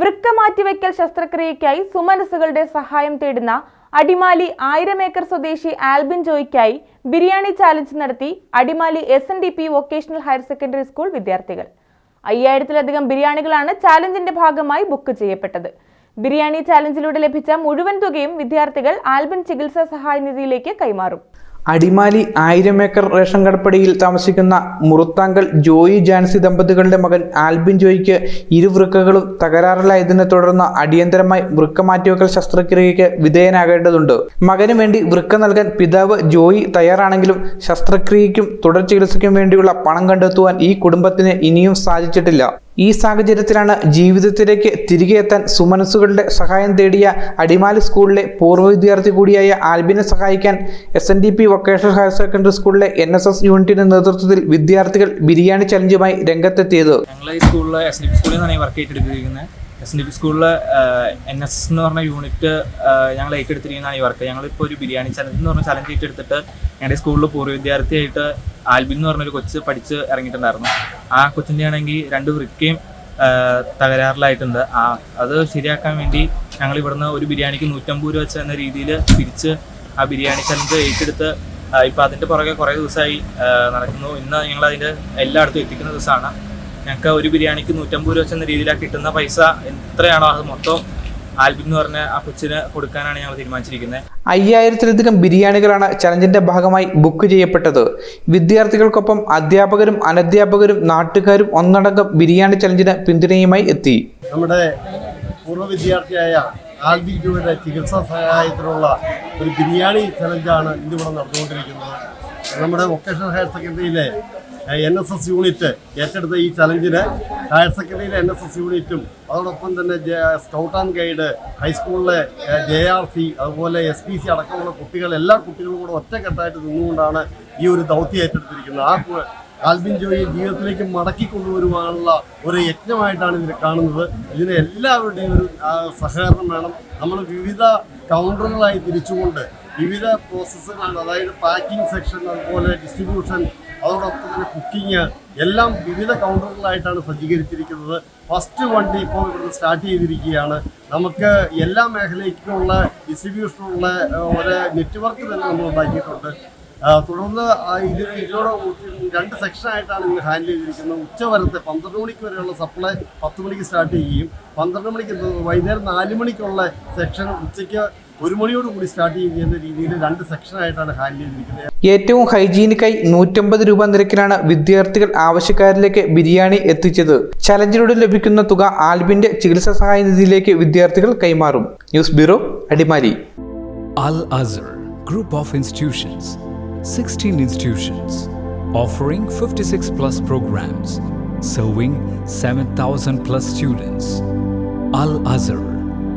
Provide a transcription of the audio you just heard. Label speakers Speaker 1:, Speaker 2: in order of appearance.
Speaker 1: വൃക്ക മാറ്റിവെക്കൽ ശസ്ത്രക്രിയയ്ക്കായി സുമനസുകളുടെ സഹായം തേടുന്ന അടിമാലി ആയിരം ഏക്കർ സ്വദേശി ആൽബിൻ ജോയ്ക്കായി ബിരിയാണി ചാലഞ്ച് നടത്തി Adimali S N D P vocational higher secondary school വിദ്യാർത്ഥികൾ. അയ്യായിരത്തിലധികം ബിരിയാണികളാണ് ചാലഞ്ചിന്റെ ഭാഗമായി ബുക്ക് ചെയ്യപ്പെട്ടത്. ബിരിയാണി ചാലഞ്ചിലൂടെ ലഭിച്ച മുഴുവൻ തുകയും വിദ്യാർത്ഥികൾ ആൽബിൻ ചികിത്സാ സഹായ നിധിയിലേക്ക് കൈമാറും.
Speaker 2: അടിമാലി ആയിരം ഏക്കർ റേഷൻ കടപ്പടിയിൽ താമസിക്കുന്ന മുറുത്താങ്കൽ ജോയി ജാൻസി ദമ്പതികളുടെ മകൻ ആൽബിൻ ജോയിക്ക് ഇരു ഇരുവൃക്കകളും തകരാറിലായതിനെ തുടർന്ന് അടിയന്തരമായി വൃക്ക മാറ്റിവെക്കൽ ശസ്ത്രക്രിയയ്ക്ക് വിധേയനാകേണ്ടതുണ്ട്. മകന് വേണ്ടി വൃക്ക നൽകാൻ പിതാവ് ജോയി തയ്യാറാണെങ്കിലും ശസ്ത്രക്രിയയ്ക്കും തുടർ ചികിത്സയ്ക്കും വേണ്ടിയുള്ള പണം കണ്ടെത്തുവാൻ ഈ കുടുംബത്തിന് ഇനിയും സാധിച്ചിട്ടില്ല. ഈ സാഹചര്യത്തിലാണ് ജീവിതത്തിലേക്ക് തിരികെ എത്താൻ സുമനസ്സുകളുടെ സഹായം തേടിയ അടിമാലി സ്കൂളിലെ പൂർവ വിദ്യാർത്ഥി കൂടിയായ ആൽബിനെ സഹായിക്കാൻ S N D P vocational higher secondary സ്കൂളിലെ എൻ എസ് എസ് യൂണിറ്റിന്റെ നേതൃത്വത്തിൽ വിദ്യാർത്ഥികൾ ബിരിയാണി ചലഞ്ചുമായി രംഗത്തെത്തിയത്.
Speaker 3: ഞങ്ങൾ ഈ സ്കൂളിൽ എസ് ഡി പി സ്കൂളിൽ നിന്നാണ് വർക്ക് ഏറ്റെടുത്തിരിക്കുന്നത്. എസ് എൻ ഡി പി സ്കൂളിൽ എൻ എസ് എന്ന് പറഞ്ഞ യൂണിറ്റ് ഞങ്ങൾ ഏറ്റെടുത്തിരിക്കുന്നതാണ് ഈ വർക്ക് ഞങ്ങളിപ്പോൾ ഒരു ബിരിയാണി ചലഞ്ച് എന്ന് പറഞ്ഞ ചലഞ്ച് ഏറ്റെടുത്തിട്ട് ഞങ്ങളുടെ സ്കൂളിൽ പൂർവ വിദ്യാർത്ഥിയായിട്ട് ആൽബിൻ എന്ന് പറഞ്ഞൊരു കൊച്ച് പഠിച്ച് ഇറങ്ങിയിട്ടുണ്ടായിരുന്നു. ആ കൊച്ചിന്റെ ആണെങ്കിൽ രണ്ട് വൃക്കയും തകരാറിലായിട്ടുണ്ട്. ആ അത് ശരിയാക്കാൻ വേണ്ടി ഞങ്ങൾ ഇവിടുന്ന് ഒരു ബിരിയാണിക്ക് നൂറ്റമ്പത് രൂപ വെച്ച് എന്ന രീതിയിൽ തിരിച്ച് ആ ബിരിയാണി ചലഞ്ച് ഏറ്റെടുത്ത് ഇപ്പോൾ അതിന്റെ പുറകെ കുറേ ദിവസമായി നടക്കുന്നു. ഇന്ന് ഞങ്ങൾ അതിന്റെ എല്ലായിടത്തും എത്തിക്കുന്ന ദിവസമാണ്. ഞങ്ങൾക്ക് ഒരു ബിരിയാണിക്ക് നൂറ്റമ്പത് രൂപ എന്ന രീതിയിലാണ് കിട്ടുന്ന പൈസ എത്രയാണോ അത് മൊത്തം ആൽബിൻ എന്ന് പറഞ്ഞ ആ കൊച്ചിന് കൊടുക്കാനാണ് ഞങ്ങൾ തീരുമാനിച്ചിരിക്കുന്നത്.
Speaker 2: അയ്യായിരത്തിലധികം ബിരിയാണികളാണ് ചലഞ്ചിന്റെ ഭാഗമായി ബുക്ക് ചെയ്യപ്പെട്ടത്. വിദ്യാർത്ഥികൾക്കൊപ്പം അധ്യാപകരും അനധ്യാപകരും നാട്ടുകാരും ഒന്നടങ്കം ബിരിയാണി ചലഞ്ചിന് പിന്തുണയുമായി എത്തി.
Speaker 4: നമ്മുടെ പൂർവ വിദ്യാർത്ഥിയായ ആൽബി ജോയുടെ ചികിത്സാ സഹായത്തിനുള്ള ഒരു ബിരിയാണി ചലഞ്ചാണ് ഇന്നിവിടെ നടന്നുകൊണ്ടിരിക്കുന്നത്. നമ്മുടെ വൊക്കേഷണൽ ഹയർ സെക്കൻഡറിയിലെ എൻ എസ് എസ് യൂണിറ്റ് ഏറ്റെടുത്ത ഈ ചലഞ്ചിന് ഹയർ സെക്കൻഡറിയിലെ എൻ എസ് എസ് യൂണിറ്റും അതോടൊപ്പം തന്നെ സ്കൗട്ട് ആൻഡ് ഗൈഡ് ഹൈസ്കൂളിലെ ജെ ആർ സി അതുപോലെ എസ് പി സി അടക്കമുള്ള കുട്ടികൾ എല്ലാ കുട്ടികളും കൂടെ ഒറ്റക്കെട്ടായിട്ട് നിന്നുകൊണ്ടാണ് ഈ ഒരു ദൗത്യം ഏറ്റെടുത്തിരിക്കുന്നത്. ആ ആൽബിൻ ജോയി ജീവിതത്തിലേക്ക് മടക്കി കൊണ്ടുവരുവാനുള്ള ഒരു യജ്ഞമായിട്ടാണ് ഇതിനെ കാണുന്നത്. ഇതിന് എല്ലാവരുടെയും ഒരു സഹകരണം വേണം. നമ്മൾ വിവിധ കൗണ്ടറുകളായി തിരിച്ചുകൊണ്ട് വിവിധ പ്രോസസ്സുകൾ അതായത് പാക്കിംഗ് സെക്ഷൻ അതുപോലെ ഡിസ്ട്രിബ്യൂഷൻ അതോടൊപ്പം തന്നെ കുക്കിംഗ് എല്ലാം വിവിധ കൗണ്ടറുകളായിട്ടാണ് സജ്ജീകരിച്ചിരിക്കുന്നത്. ഫസ്റ്റ് വണ്ടി ഇപ്പോൾ ഇവിടുന്ന് സ്റ്റാർട്ട് ചെയ്തിരിക്കുകയാണ്. നമുക്ക് എല്ലാ മേഖലയ്ക്കുമുള്ള ഡിസ്ട്രിബ്യൂഷനുള്ള ഒരു നെറ്റ്വർക്ക് തന്നെ നമ്മൾ ഉണ്ടാക്കിയിട്ടുണ്ട്. തുടർന്ന് ഇതിന് ഇത് ഇതിനോട് രണ്ട് സെക്ഷനായിട്ടാണ് ഇന്ന് ഹാൻഡിൽ ചെയ്തിരിക്കുന്നത്. ഉച്ച വരത്തെ പന്ത്രണ്ട് മണിക്ക് വരെയുള്ള സപ്ലൈ പത്ത് മണിക്ക് സ്റ്റാർട്ട് ചെയ്യുകയും പന്ത്രണ്ട് മണിക്ക് വൈകുന്നേരം നാല് മണിക്കുള്ള സെക്ഷൻ ഉച്ചയ്ക്ക് ഒരു സ്റ്റാർട്ട് ചെയ്യുന്ന രീതിയിൽ രണ്ട് സെക്ഷനായിട്ടാണ് ഹാൻഡിൽ ചെയ്തിരിക്കുന്നത്.
Speaker 2: ഏറ്റവും ഹൈജീനിക്കായി നൂറ്റമ്പത് രൂപ നിരക്കിലാണ് വിദ്യാർത്ഥികൾ ആവശ്യക്കാരിലേക്ക് ബിരിയാണി എത്തിച്ചത്. ചലഞ്ചിലൂടെ ലഭിക്കുന്ന തുക ആൽബിന്റെ ചികിത്സാ സഹായ നിധിയിലേക്ക് വിദ്യാർത്ഥികൾ കൈമാറും. News bureau Adimali.
Speaker 5: Al Azhar group of institutions 16 fifty offering 56 plus programs, serving 7,000 plus students Al Azhar,